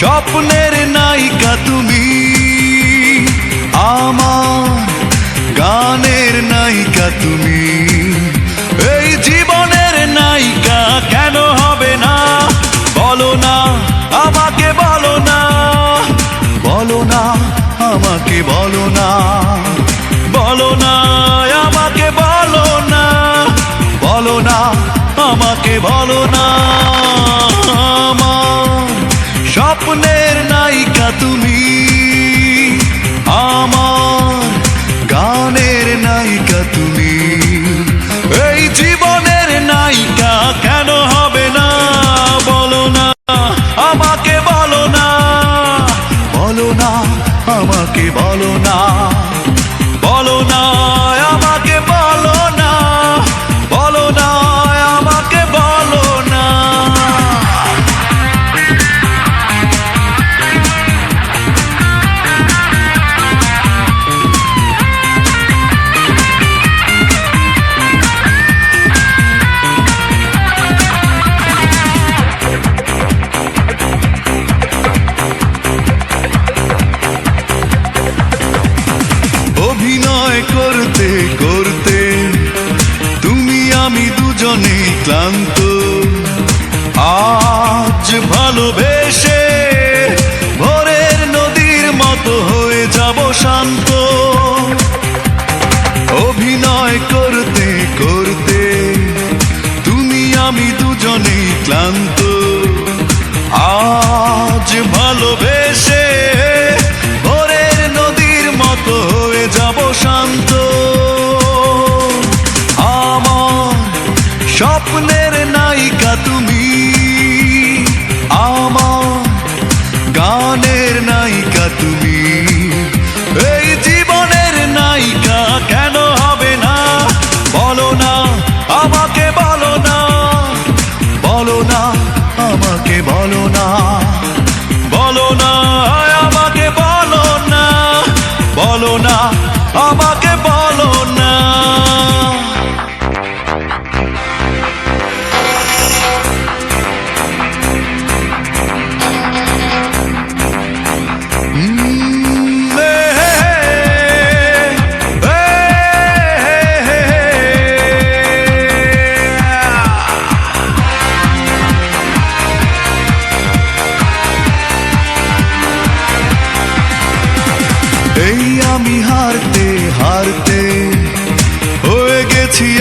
স্বপ্নের নায়িকা তুমি। আমার গানের নায়িকা তুমি। এই জীবনের নায়িকা কেন হবে না? বলো না, আমাকে বলো না। বলো না, আমাকে বলো না। বলো না, আমাকে বলো না। বলো না, আমাকে বলো না। আমার স্বপ্নের নায়িকা তুমি। আমাকে বলো না। ক্লান্ত। আজ ভালোবেসে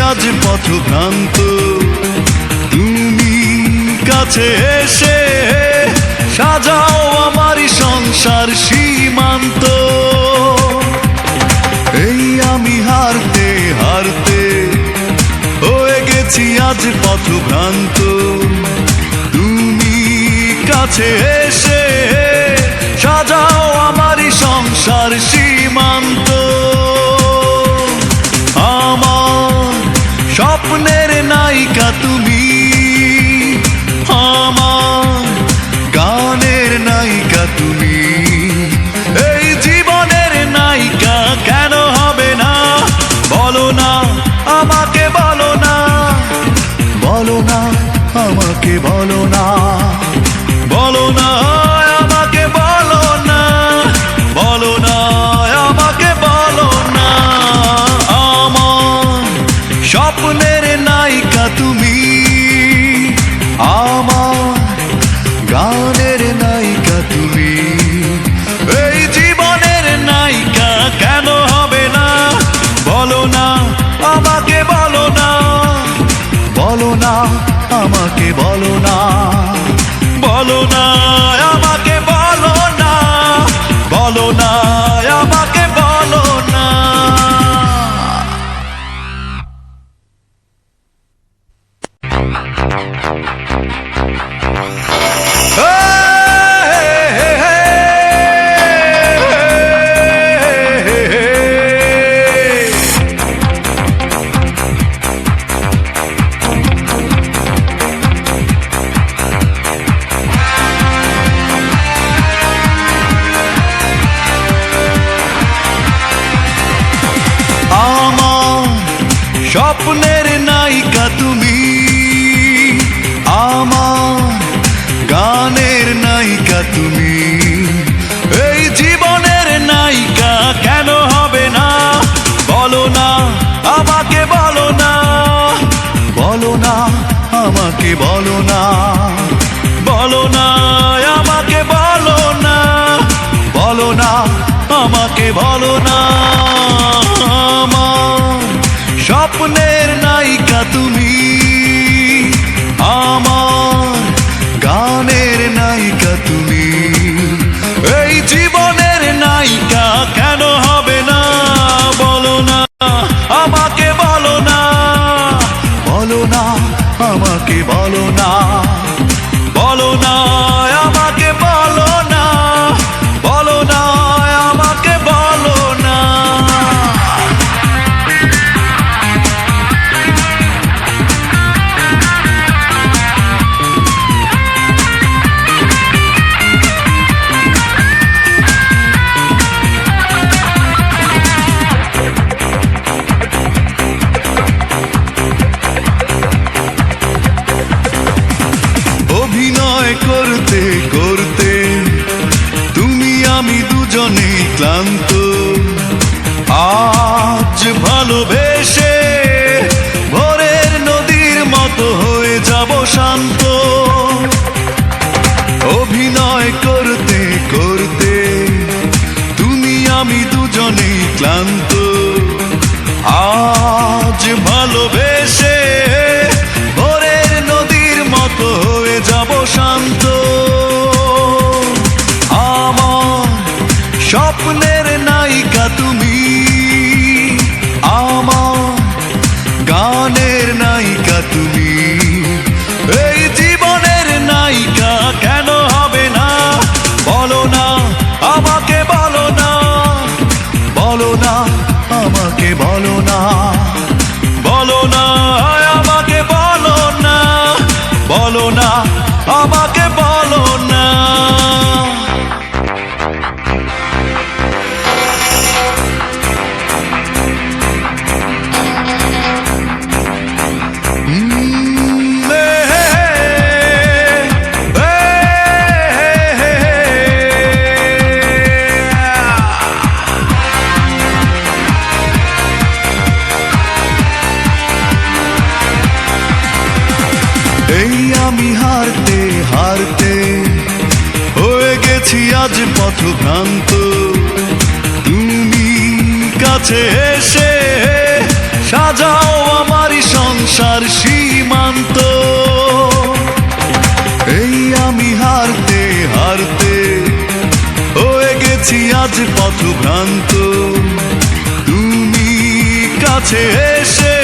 আজ পথভ্রান্ত। তুমি কাছে এসে সাজাও আমারই সংসার সীমান্ত। এই আমি হারতে হারতে হয়ে গেছি আজ পথভ্রান্ত। তুমি কাছে এসে সাজাও আমারই সংসার সীমান্ত বলো না বলো না আমাকে বলো না বলো না আমাকে নাইকা তুমি। আমার now শান্ত। তুমি কাছে এসে সাজাও আমার সংসার সীমান্ত। এই আমি হারতে হারতে হয়ে গেছি আজ পথভ্রান্ত। তুমি কাছে এসে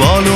বলো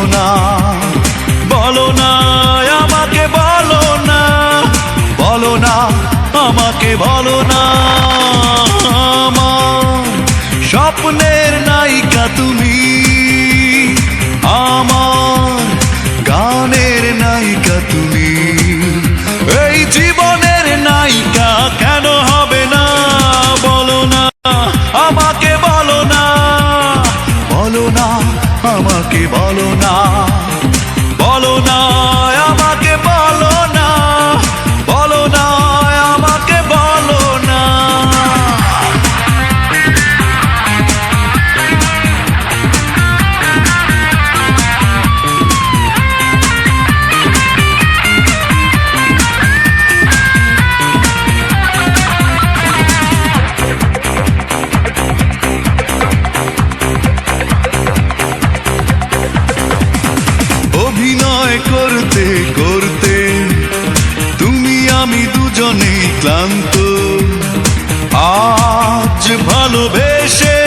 ভালোবেসে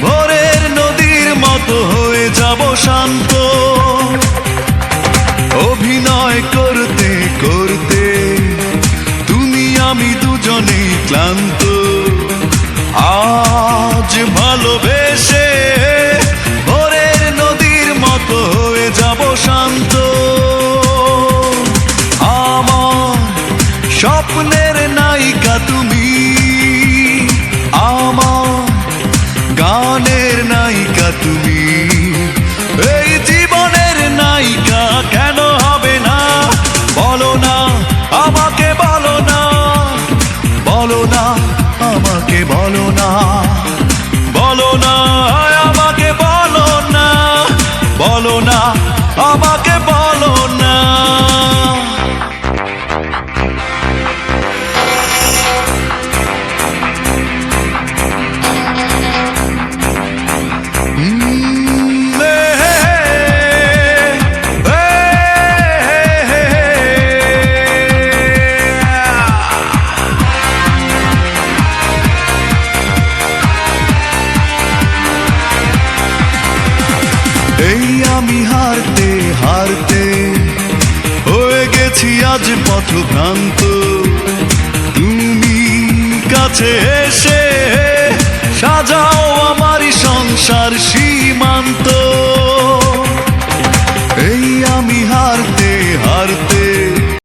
ভোরের নদীর মতো হয়ে যাব শান্ত। অভিনয় করতে করতে তুমি, আমি দুজনেই ক্লান্ত। আজ ভালোবেসে ভোরের নদীর মতো হয়ে যাব শান্ত। আমার স্বপ্নের নায়িকা তুমি তুমি। এই জীবনের নায়িকা কেন হবে না? বলো না, আমাকে বলো না। বলো না, আমাকে বলো না। বলো না, আমাকে বলো না। বলো না, আমাকে বলো না। এই আমি হারতে হারতে। হয়ে গেছি আজ পথভ্রান্ত। তুমি কাছে এসে সাজাও আমারি সংসার শি